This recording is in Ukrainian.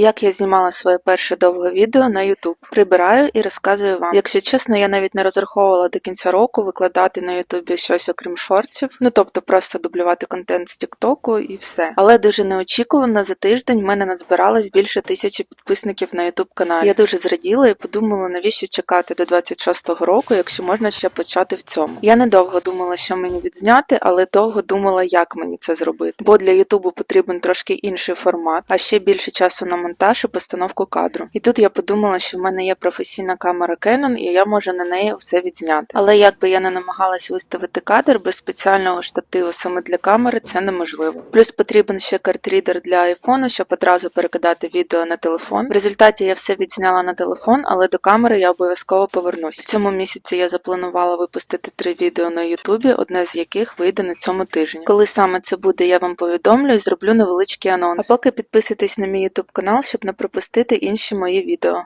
Як я знімала своє перше довге відео на YouTube. Прибираю і розказую вам. Якщо чесно, я навіть не розраховувала до кінця року викладати на YouTube щось окрім шортів. Ну тобто просто дублювати контент з Тіктоку і все. Але дуже неочікувано за тиждень в мене назбиралось більше тисячі підписників на YouTube каналі. Я дуже зраділа і подумала, навіщо чекати до 26-го року, якщо можна ще почати в цьому. Я недовго думала, що мені відзняти, але довго думала, як мені це зробити. Бо для Ютубу потрібен трошки інший формат, а ще більше часу на монтаж і постановку кадру. І тут я подумала, що в мене є професійна камера Canon, і я можу на неї все відзняти. Але як би я не намагалась виставити кадр без спеціального штативу саме для камери, це неможливо. Плюс потрібен ще картрідер для айфону, щоб одразу перекидати відео на телефон. В результаті я все відзняла на телефон, але до камери я обов'язково повернусь. В цьому місяці я запланувала випустити три відео на Ютубі, одне з яких вийде на цьому тижні. Коли саме це буде, я вам повідомлю і зроблю невеличкий анонс. А поки підписуйтесь на мій Ютуб канал, щоб не пропустити інші мої відео.